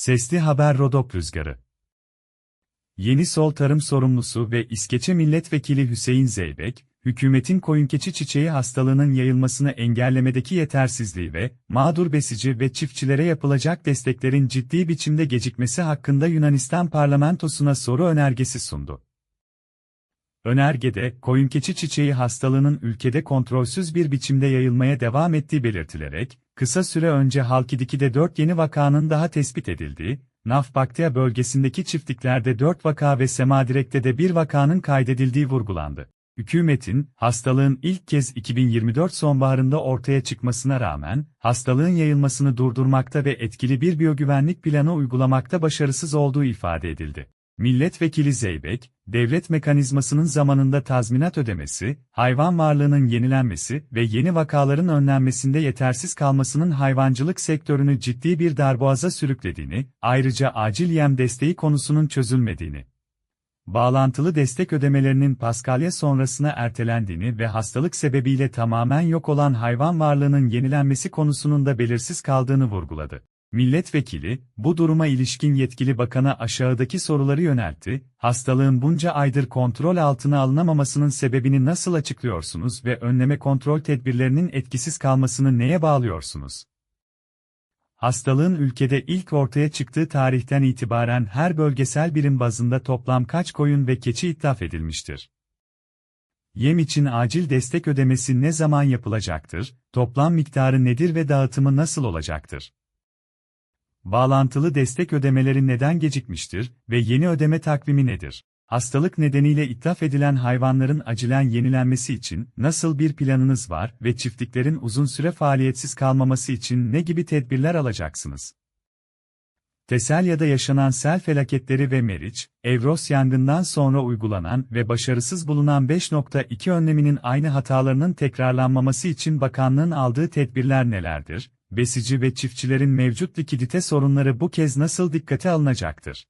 Sesli Haber Rodok Rüzgarı Yeni Sol Tarım Sorumlusu ve İskeçe Milletvekili Hüseyin Zeybek, hükümetin koyunkeçi çiçeği hastalığının yayılmasını engellemedeki yetersizliği ve mağdur besici ve çiftçilere yapılacak desteklerin ciddi biçimde gecikmesi hakkında Yunanistan parlamentosuna soru önergesi sundu. Önergede, koyunkeçi çiçeği hastalığının ülkede kontrolsüz bir biçimde yayılmaya devam ettiği belirtilerek, kısa süre önce Halkidiki'de 4 yeni vakanın daha tespit edildiği, Nafbaktia bölgesindeki çiftliklerde 4 vaka ve Semadirek'te de 1 vakanın kaydedildiği vurgulandı. Hükümetin, hastalığın ilk kez 2024 sonbaharında ortaya çıkmasına rağmen, hastalığın yayılmasını durdurmakta ve etkili bir biyogüvenlik planı uygulamakta başarısız olduğu ifade edildi. Milletvekili Zeybek, devlet mekanizmasının zamanında tazminat ödemesi, hayvan varlığının yenilenmesi ve yeni vakaların önlenmesinde yetersiz kalmasının hayvancılık sektörünü ciddi bir darboğaza sürüklediğini, ayrıca acil yem desteği konusunun çözülmediğini, bağlantılı destek ödemelerinin Paskalya sonrasına ertelendiğini ve hastalık sebebiyle tamamen yok olan hayvan varlığının yenilenmesi konusunun da belirsiz kaldığını vurguladı. Milletvekili, bu duruma ilişkin yetkili bakana aşağıdaki soruları yöneltti, hastalığın bunca aydır kontrol altına alınamamasının sebebini nasıl açıklıyorsunuz ve önleme kontrol tedbirlerinin etkisiz kalmasını neye bağlıyorsunuz? Hastalığın ülkede ilk ortaya çıktığı tarihten itibaren her bölgesel birim bazında toplam kaç koyun ve keçi ithaf edilmiştir? Yem için acil destek ödemesi ne zaman yapılacaktır, toplam miktarı nedir ve dağıtımı nasıl olacaktır? Bağlantılı destek ödemeleri neden gecikmiştir ve yeni ödeme takvimi nedir? Hastalık nedeniyle ithaf edilen hayvanların acilen yenilenmesi için nasıl bir planınız var ve çiftliklerin uzun süre faaliyetsiz kalmaması için ne gibi tedbirler alacaksınız? Teselya'da yaşanan sel felaketleri ve Meriç, Evros yangından sonra uygulanan ve başarısız bulunan 5.2 önleminin aynı hatalarının tekrarlanmaması için bakanlığın aldığı tedbirler nelerdir? Besici ve çiftçilerin mevcut likidite sorunları bu kez nasıl dikkate alınacaktır?